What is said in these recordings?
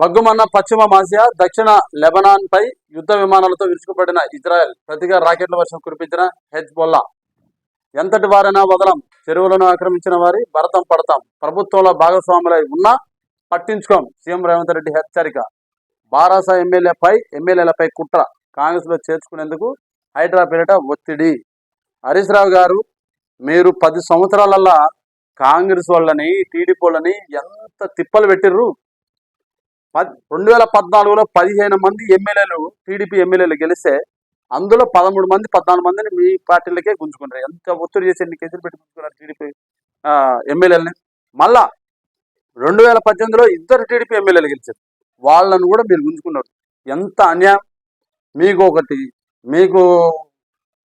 బగ్గుమన్న పశ్చిమ మాసియా దక్షిణ లెబనాన్ పై యుద్ధ విమానాలతో విరుచుకుపడిన ఇజ్రాయెల్ ప్రతిగా రాకెట్ల వర్షం కురిపించిన హెజ్బొల్లా. ఎంతటి వారైనా వదలం చెరువులను ఆక్రమించిన వారి భరతం పడతాం. ప్రభుత్వంలో భాగస్వాములై ఉన్నా పట్టించుకోం సీఎం రేవంత్ రెడ్డి హెచ్చరిక. బారాస ఎమ్మెల్యేపై ఎమ్మెల్యేలపై కుట్ర కాంగ్రెస్లో చేర్చుకునేందుకు హైడ్రా పేరిట ఒత్తిడి. హరీష్ రావు గారు మీరు పది సంవత్సరాలల్లా కాంగ్రెస్ వాళ్ళని టీడీపీ వాళ్ళని ఎంత తిప్పలు పెట్టిర్రు? రెండు వేల పద్నాలుగులో పదిహేను మంది ఎమ్మెల్యేలు టీడీపీ ఎమ్మెల్యేలు గెలిస్తే అందులో పదమూడు మంది పద్నాలుగు మందిని మీ పార్టీలకే గుంజుకున్నారు ఎంత ఒత్తిడి చేసి ఎన్ని కేసులు పెట్టి గుంజుకున్నారు టీడీపీ ఎమ్మెల్యేలని? మళ్ళా రెండు వేల పద్దెనిమిదిలో ఇద్దరు టీడీపీ ఎమ్మెల్యేలు గెలిచారు. వాళ్ళను కూడా మీరు గుంజుకున్నారు. ఎంత అన్యాయం? మీకు ఒకటి మీకు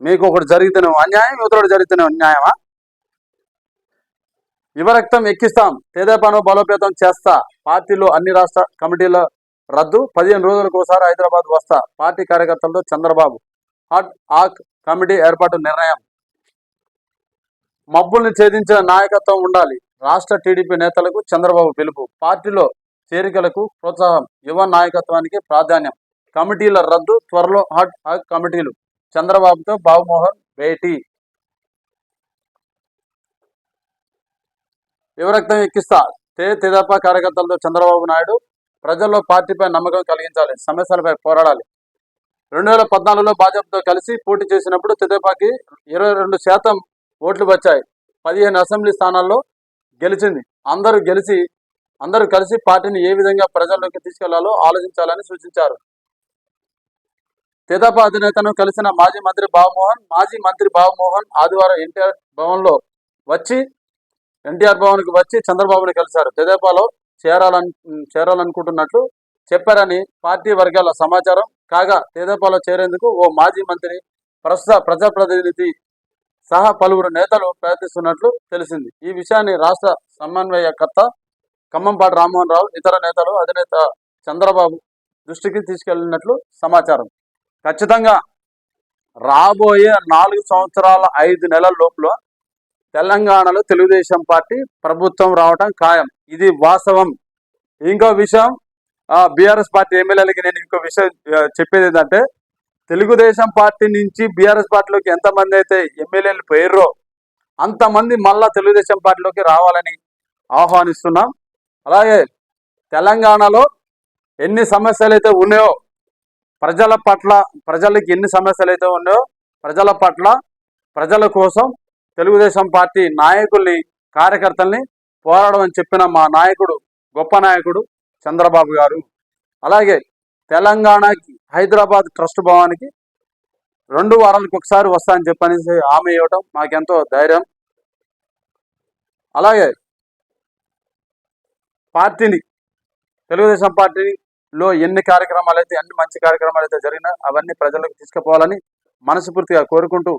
మీకు ఒకటి జరిగితేనే అన్యాయం ఇతరుడు జరిగితేనే అన్యాయమా? యువరక్తం ఎక్కిస్తాం. తెదేపాను బలోపేతం చేస్తా. పార్టీలో అన్ని రాష్ట్ర కమిటీల రద్దు. పదిహేను రోజులకు ఒకసారి హైదరాబాద్ వస్తా. పార్టీ కార్యకర్తలతో చంద్రబాబు. హాట్ ఆక్ కమిటీ ఏర్పాటు నిర్ణయం. మబ్బుల్ని ఛేదించిన నాయకత్వం ఉండాలి. రాష్ట్ర టీడీపీ నేతలకు చంద్రబాబు పిలుపు. పార్టీలో చేరికలకు ప్రోత్సాహం. యువ నాయకత్వానికి ప్రాధాన్యం. కమిటీల రద్దు త్వరలో హాట్ ఆక్ కమిటీలు. చంద్రబాబుతో బాబుమోహన్ భేటీ. యువరక్తం ఎక్కిస్తా. తే తెదప కార్యకర్తలతో చంద్రబాబు నాయుడు ప్రజల్లో పార్టీపై నమ్మకం కలిగించాలి సమస్యలపై పోరాడాలి. రెండు వేల పద్నాలుగులో భాజపాతో కలిసి పోటీ చేసినప్పుడు తెదేపాకి ఇరవై రెండు శాతం ఓట్లు వచ్చాయి. పదిహేను అసెంబ్లీ స్థానాల్లో గెలిచింది. అందరూ గెలిచి అందరూ కలిసి పార్టీని ఏ విధంగా ప్రజల్లోకి తీసుకెళ్ళాలో ఆలోచించాలని సూచించారు. తెదేపా అధినేతను కలిసిన మాజీ మంత్రి బాబుమోహన్ మాజీ మంత్రి బాబుమోహన్ ఆదివారం ఎన్టీఆర్ భవన్లో వచ్చి ఎన్టీఆర్ భవన్కి వచ్చి చంద్రబాబుని కలిశారు. తెదేపాలో చేరాలను చేరాలనుకుంటున్నట్లు చెప్పారని పార్టీ వర్గాల సమాచారం. కాగా తెదేపాలో చేరేందుకు ఓ మాజీ మంత్రి ప్రస్తుత ప్రజాప్రతినిధి సహా పలువురు నేతలు ప్రయత్నిస్తున్నట్లు తెలిసింది. ఈ విషయాన్ని రాష్ట్ర సమన్వయకర్త ఖమ్మంపాటి రామ్మోహన్ రావు ఇతర నేతలు అధినేత చంద్రబాబు దృష్టికి తీసుకెళ్ళినట్లు సమాచారం. ఖచ్చితంగా రాబోయే నాలుగు సంవత్సరాల ఐదు నెలల లోపల తెలంగాణలో తెలుగుదేశం పార్టీ ప్రభుత్వం రావటం ఖాయం. ఇది వాస్తవం. ఇంకో విషయం బీఆర్ఎస్ పార్టీ ఎమ్మెల్యేలకి నేను ఇంకో విషయం చెప్పేది ఏంటంటే తెలుగుదేశం పార్టీ నుంచి బీఆర్ఎస్ పార్టీలోకి ఎంతమంది అయితే ఎమ్మెల్యేలు పోయిర్రో అంతమంది మళ్ళా తెలుగుదేశం పార్టీలోకి రావాలని ఆహ్వానిస్తున్నాం. అలాగే తెలంగాణలో ఎన్ని సమస్యలు అయితే ఉన్నాయో ప్రజల పట్ల ప్రజలకి ఎన్ని సమస్యలు అయితే ఉన్నాయో ప్రజల పట్ల ప్రజల కోసం తెలుగుదేశం పార్టీ నాయకుల్ని కార్యకర్తల్ని పోరాడమని చెప్పిన మా నాయకుడు గొప్ప నాయకుడు చంద్రబాబు గారు. అలాగే తెలంగాణకి హైదరాబాద్ ట్రస్ట్ భవన్కి రెండు వారాలకు ఒకసారి వస్తా అని చెప్పనేసి హామీ ఇవ్వటం మాకెంతో ధైర్యం. అలాగే పార్టీని తెలుగుదేశం పార్టీలో ఎన్ని కార్యక్రమాలు అయితే ఎన్ని మంచి కార్యక్రమాలు అయితే జరిగినా అవన్నీ ప్రజలకు తీసుకుపోవాలని మనస్ఫూర్తిగా కోరుకుంటూ